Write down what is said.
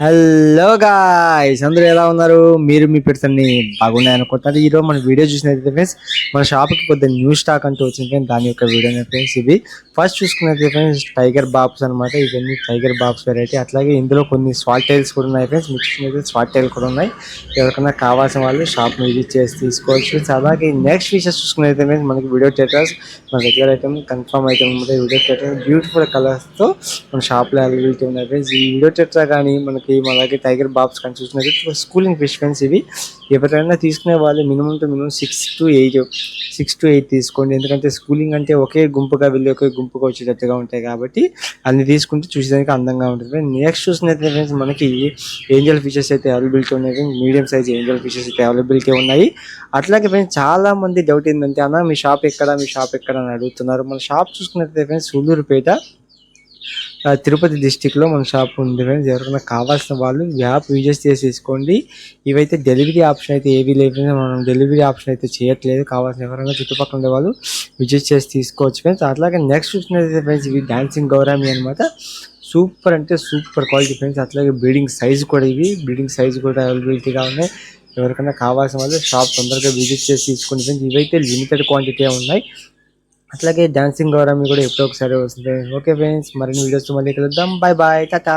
Hello guys అందరూ ఎలా ఉన్నారు? మీరు మీ పెడతాన్ని బాగున్నాయి అనుకుంటున్నారు. ఈరోజు మన వీడియో చూసినట్లయితే ఫ్రెండ్స్ మన షాప్కి కొద్దిగా న్యూ స్టాక్ అంటూ వచ్చింది ఫ్రెండ్స్ దాని యొక్క వీడియో ఫ్రెండ్స్ ఇది ఫస్ట్ చూసుకున్నట్లయితే ఫ్రెండ్స్ టైగర్ బాక్స్ అనమాట ఇవన్నీ టైగర్ బాక్స్ వెరైటీ అట్లాగే ఇందులో కొన్ని స్వాట్ టైల్స్ కూడా ఉన్నాయి ఫ్రెండ్స్ మీకు చూసినట్లయితే స్వాట్ టైల్ కూడా ఉన్నాయి. ఎవరికైనా కావాల్సిన వాళ్ళు షాప్ విజిట్ చేసి తీసుకోవచ్చు ఫ్రెండ్స్ అలాగే నెక్స్ట్ ఫీచర్స్ చూసుకున్నట్లయితే ఫ్రెండ్స్ మనకి వీడియో థియేటర్స్ మన రెగ్యులర్ ఐటమ్ కన్ఫర్మ్ ఐటమ్ ఉంటుంది వీడియో థియేటర్ బ్యూటిఫుల్ కలర్స్తో మన షాప్లో అవైలబిలిటీ ఉన్నాయి ఫ్రెండ్స్ ఈ వీడియో థియేటర్ కానీ మనకి అలాగే టైగర్ బాబ్స్ కానీ చూసినట్టు స్కూలింగ్ ఫిష్ ఫ్రెండ్స్ ఇవి ఎవరైనా తీసుకునే వాళ్ళు minimum two minimum six two eight six two eight తీసుకోండి. ఎందుకంటే స్కూలింగ్ అంటే ఒకే గుంపుగా వెళ్ళి ఒకే గుంపుగా వచ్చేటట్టుగా ఉంటాయి కాబట్టి అన్ని తీసుకుంటే చూసేదానికి అందంగా ఉంటుంది. నెక్స్ట్ చూసినట్లయితే ఫ్రెండ్స్ మనకి ఏంజల్ ఫిషెస్ అయితే అవైలబిలిటీ ఉన్నాయి. మీడియం సైజ్ ఏంజల్ ఫిషెస్ అయితే అవైలబిలిటీ ఉన్నాయి. అట్లాగే ఫ్రెండ్స్ చాలా మంది డౌట్ ఏంటంటే అన్న మీ షాప్ ఎక్కడ? మీ షాప్ ఎక్కడ? అని అడుగుతున్నారు. మన షాప్ చూసుకున్నట్లయితే ఫ్రెండ్స్ సూళ్ళూరుపేట తిరుపతి డిస్టిక్లో మన షాప్ ఉంది ఫ్రెండ్స్ ఎవరికైనా కావాల్సిన వాళ్ళు యాప్ యూజెస్ చేసి తీసుకోండి ఇవైతే డెలివరీ ఆప్షన్ అయితే ఏవి లేదు మనం డెలివరీ ఆప్షన్ అయితే చేయట్లేదు. కావాల్సిన ఎవరైనా చుట్టుపక్కల ఉండే వాళ్ళు విజిట్ చేసి తీసుకోవచ్చు ఫ్రెండ్స్ అట్లాగే నెక్స్ట్ చూసినట్లయితే ఫ్రెండ్స్ ఇవి డాన్సింగ్ గౌరామి అనమాట సూపర్ అంటే సూపర్ క్వాలిటీ ఫ్రెండ్స్ అట్లాగే బిల్డింగ్ సైజ్ కూడా ఇవి. బిల్డింగ్ సైజ్ కూడా అవైలబిలిటీగా ఉన్నాయి. ఎవరికైనా కావాల్సిన వాళ్ళు షాప్ తొందరగా విజిట్ చేసి తీసుకోండి ఫ్రెండ్స్ ఇవైతే లిమిటెడ్ క్వాంటిటీ ఉన్నాయి. అట్లాగే డాన్సింగ్ గౌరమి కూడా ఎప్పుడో ఒకసారి వస్తుంది. ఓకే ఫ్రెండ్స్ మరిన్ని వీడియోస్ మళ్ళీ కలుద్దాం. Bye bye Tata